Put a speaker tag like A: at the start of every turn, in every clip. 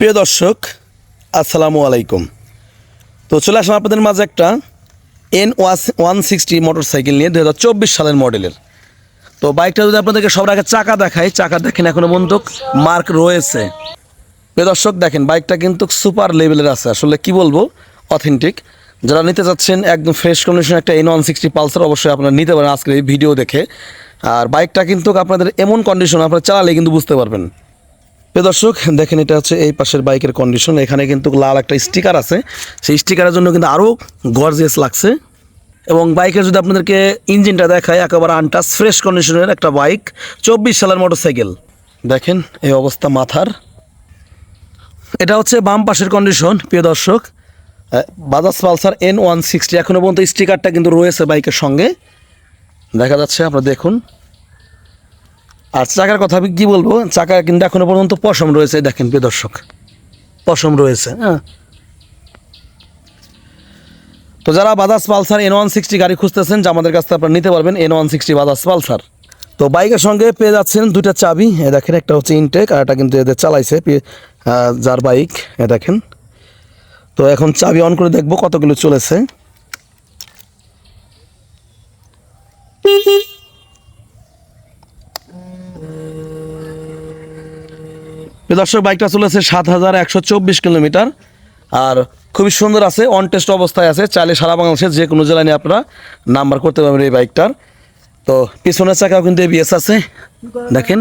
A: প্রিয় দর্শক, আসসালামু আলাইকুম। তো চলে আসলাম আপনাদের মাঝে একটা N one sixty motorcycle নিয়ে দু হাজার চব্বিশ সালের মডেলের। তো বাইকটা যদি আপনাদেরকে সবার আগে চাকা দেখাই, চাকা দেখেন এখনও পর্যন্ত মার্ক রয়েছে। প্রিয় দর্শক, দেখেন বাইকটা কিন্তু সুপার লেভেলের আছে। আসলে কি বলব? অথেন্টিক যারা নিতে চাচ্ছেন, একদম ফ্রেশ কন্ডিশন একটা এন ওয়ান সিক্সটি পালসার অবশ্যই আপনারা নিতে পারেন আজকের এই ভিডিও দেখে। আর বাইকটা কিন্তু আপনাদের এমন কন্ডিশন আপনারা চালালে কিন্তু বুঝতে পারবেন। দর্শক, দেখেন এটা হচ্ছে এই পাশের বাইকের কন্ডিশন এখানে কিন্তু লাল একটা স্টিকার আছে। সেই স্টিকারের জন্য কিন্তু আরও গর্জিয়াস লাগছে। এবং বাইকের যদি আপনাদেরকে ইঞ্জিনটা দেখায় একেবারে আনটাস ফ্রেশ কন্ডিশনের একটা বাইক চব্বিশ সালের মোটরসাইকেল দেখেন এই অবস্থা মাথার। এটা হচ্ছে বাম পাশের কন্ডিশন প্রিয় দর্শক। Bajaj Pulsar N one sixty এখনও পর্যন্ত স্টিকারটা কিন্তু রয়েছে বাইকের সঙ্গে। দেখা যাচ্ছে, আপনারা দেখুন। আর চাকার কথা আমি কী বলব? চাকা কিন্তু এখনও পর্যন্ত পশম রয়েছে দেখেন প্রিয় দর্শক। পশম রয়েছে হ্যাঁ। তো যারা Bajaj Pulsar N one sixty গাড়ি খুঁজতেছেন, যে আমাদের কাছ থেকে আপনারা নিতে পারবেন N one sixty Bajaj Pulsar. তো বাইকের সঙ্গে পেয়ে যাচ্ছেন দুইটা চাবি এ দেখেন একটা হচ্ছে ইনটেক আর একটা কিন্তু এদের চালাইছে যার বাইক এ দেখেন। তো এখন চাবি অন করে দেখব কত কিলো চলেছে। দর্শক, বাইকটা চলেছে সাত হাজার একশো চব্বিশ কিলোমিটার আর খুবই সুন্দর আছে অন টেস্ট অবস্থায় আছে। চাইলে সারা বাংলাদেশের যে কোনো জেলায় নিয়ে আপনারা নাম্বার করতে পারবেন এই বাইকটার। তো পিছনের চাকাও কিন্তু এবিএস আছে, দেখেন।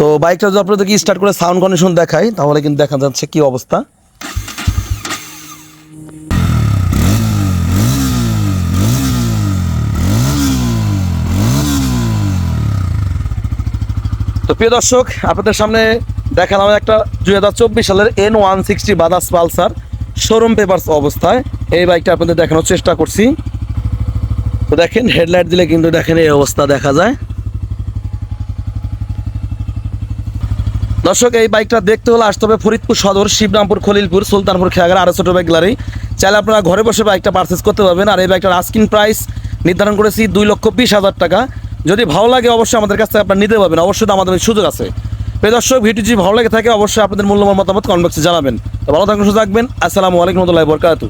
A: তো বাইকটা যদি আপনাদেরকে স্টার্ট করে সাউন্ড কন্ডিশন দেখাই, তাহলে কিন্তু দেখা যাচ্ছে কি অবস্থা। তো প্রিয় দর্শক, আপনাদের সামনে দেখালাম একটা দুই হাজার চব্বিশ সালের এন ওয়ান সিক্সটি বাদাস পালসার শোরুম পেপার্স অবস্থায়। এই বাইকটা আপনাদের দেখানোর চেষ্টা করছি। তো দেখেন হেডলাইট দিলে কিন্তু দেখেন এই অবস্থা দেখা যায়। দর্শক, এই বাইকটা দেখতে হলে আসতে হবে ফরিদপুর সদর, শিবরামপুর, খলিলপুর, সুলতানপুর খেয়াগার আরও ছোটো বাইক গ্যালারি চাইলে আপনারা ঘরে বসে বাইকটা পারচেস করতে পারবেন। আর এই বাইকটার আস্কিন প্রাইস নির্ধারণ করেছি দুই লক্ষ বিশ হাজার টাকা। যদি ভালো লাগে অবশ্যই আমাদের কাছ থেকে আপনার নিতে পারবেন। অবশ্যই আমাদের সুযোগ আছে। প্রিয় দর্শক ভিডিও যদি ভালো লাগে থাকে, অবশ্যই আপনাদের মূল্যবান মতামত কমেন্ট বক্সে জানাবেন। তো ভালো থাকবেন সুযোগ থাকবেন। আসসালামু আলাইকুম রহমতুল্লাহ বরকাতু